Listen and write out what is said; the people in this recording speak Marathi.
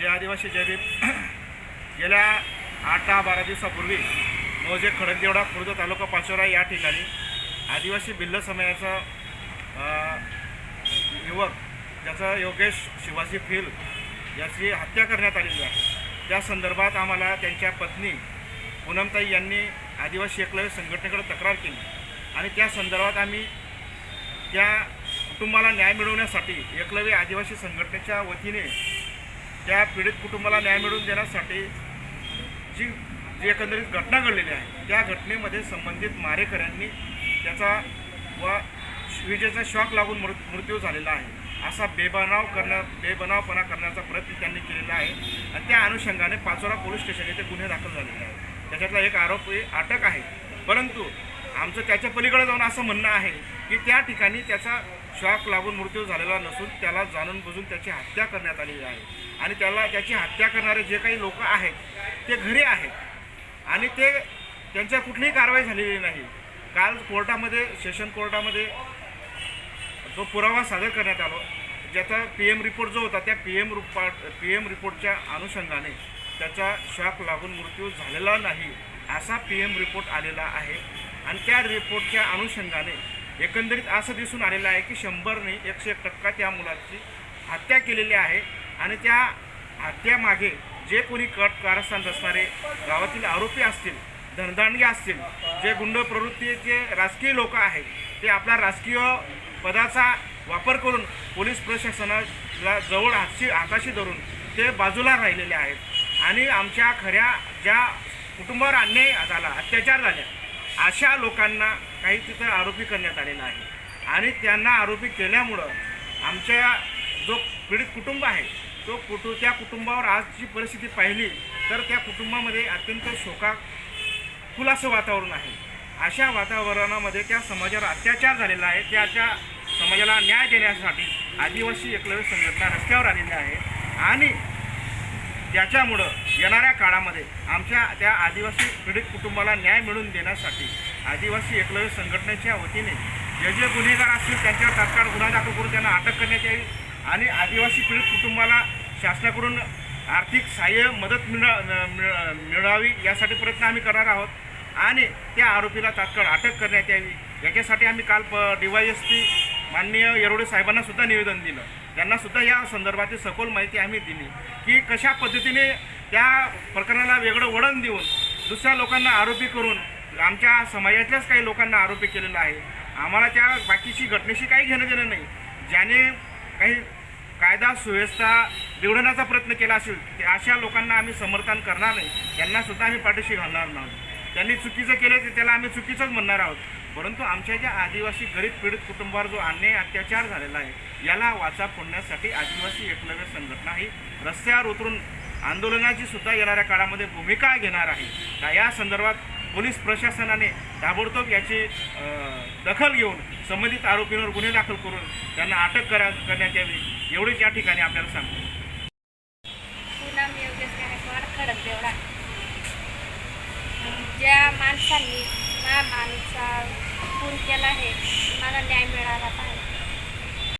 जे आदिवासी जयदीप गेल्या आठ दहा बारा दिवसापूर्वी मोजे खडकदेवडा खुर्द तालुका पाचोरा या ठिकाणी आदिवासी भिल्ल समयाचा युवक ज्याचा योगेश शिवाजी फिल याची हत्या करण्यात आलेली आहे. त्या संदर्भात आम्हाला त्यांच्या पत्नी पूनमताई यांनी आदिवासी एकलव्य संघटनेकडे तक्रार केली. आणि त्या संदर्भात आम्ही त्या कुटुंबाला न्याय मिळवण्यासाठी एकलव्य आदिवासी संघटनेच्या वतीने त्या पीडित कुटुंबाला न्याय मिळवून देण्यासाठी जी जी एकंदरीत घटना घडलेली आहे त्या घटनेमध्ये संबंधित मारेकऱ्यांनी त्याचा व विजेचा शॉक लागून मृ मृत्यू झालेला आहे. असा बेबनाव करण्या बेबनावपणा करण्याचा प्रयत्न त्यांनी केलेला आहे आणि त्या अनुषंगाने पाचोरा पोलीस स्टेशन येथे गुन्हे दाखल झालेले आहे त्याच्यातला एक आरोपी अटक आहे. परंतु आमचं त्याच्या पलीकडे जाऊन असं म्हणणं आहे की त्या ठिकाणी त्याचा शॉक लागून मृत्यू झालेला नसून त्याला जाणून बुजून त्याची हत्या करण्यात आलेली आहे. आणि त्याला त्याची हत्या करणारे जे काही लोक आहेत ते घरी आहेत. आणि ते त्यांच्या कुठलीही कारवाई झालेली नाही. काल कोर्टामध्ये सेशन कोर्टामध्ये जो पुरावा सादर करण्यात आलो. ज्याचा पी एम रिपोर्ट जो होता त्या P M report P M रिपोर्टच्या अनुषंगाने त्याचा शॉक लागून मृत्यू झालेला नाही असा पी एम रिपोर्ट आलेला आहे. आणि त्या रिपोर्टच्या अनुषंगाने एकंदरीत असं दिसून आलेलं आहे की शंभरने एकशे एक टक्का त्या मुलाची हत्या केलेली आहे आणि त्या हत्यामागे जे कोणी कट कारस्थान असणारे गावातील आरोपी असतील धनदांडगे असतील जे गुंड प्रवृत्तीचे राजकीय लोक आहेत ते आपला राजकीय पदाचा वापर करून पोलीस प्रशासनाला जवळ हातशी हाताशी धरून ते बाजूला राहिलेले आहेत. आणि आमच्या खऱ्या ज्या कुटुंबावर अन्याय झाला अत्याचार झाल्या अशा लोकांना काही तिथं आरोपी करण्यात आलेला आहे. आणि त्यांना आरोपी केल्यामुळं आमच्या जो पीडित कुटुंब आहे तो कुटु त्या कुटुंबावर आजची परिस्थिती पाहिली तर त्या कुटुंबामध्ये अत्यंत शोका खुलासं वातावरण आहे. अशा वातावरणामध्ये त्या समाजावर अत्याचार झालेला आहे. त्याच्या समाजाला न्याय देण्यासाठी आदिवासी एकलव्य संघटना रस्त्यावर आलेली आहे आणि त्याच्यामुळं येणाऱ्या काळामध्ये आमच्या त्या आदिवासी पीडित कुटुंबाला न्याय मिळवून देण्यासाठी आदिवासी एकलव्य संघटनेच्या वतीने जे जे गुन्हेगार असतील त्यांच्यावर तात्काळ गुन्हा दाखल करून त्यांना अटक करण्यात यावी. आणि आदिवासी पीडित कुटुंबाला शासनाकडून आर्थिक सहाय्य मदत मिळा मिळावी यासाठी प्रयत्न आम्ही करणार आहोत. आणि त्या आरोपीला तात्काळ अटक करण्यात यावी. याच्यासाठी आम्ही काल प डी वाय एस पी माननीय येरोडे साहेबांनासुद्धा निवेदन दिलं. त्यांनासुद्धा या संदर्भातील सखोल माहिती आम्ही दिली की कशा पद्धतीने त्या प्रकरणाला वेगळं वळण देऊन दुसऱ्या लोकांना आरोपी करून आमच्या समाजातल्याच काही लोकांना आरोपी केलेला आहे. आम्हाला त्या बाकीची घटनेशी काही घेणं देणं नाही. ज्याने काही कायदा सुव्यवस्था बिघडवण्याचा प्रयत्न केला असेल अशा लोकांना आम्ही समर्थन करणार नाही. त्यांना सुद्धा आम्ही पाठीशी घालणार नाही. त्यांनी चुकीचं केलं ते त्याला आम्ही चुकीचंच म्हणणार आहोत. परंतु आमच्या ज्या आदिवासी गरीब पीडित कुटुंबावर जो अन्याय अत्याचार झालेला आहे याला वाचा फोडण्यासाठी आदिवासी एकलव्य संघटना ही रस्त्यावर उतरून आंदोलनाची सुद्धा येणाऱ्या काळामध्ये भूमिका घेणार आहे. या संदर्भात पोलीस प्रशासनाने ताबडतोब याची दखल घेऊन संबंधित आरोपींवर गुन्हे दाखल करून त्यांना अटक करा करण्यात यावी एवढीच या ठिकाणी आपल्याला सांगतो. ज्या माणसांनी माझ्या माणसा खून केला आहे मला न्याय मिळाला पाहिजे.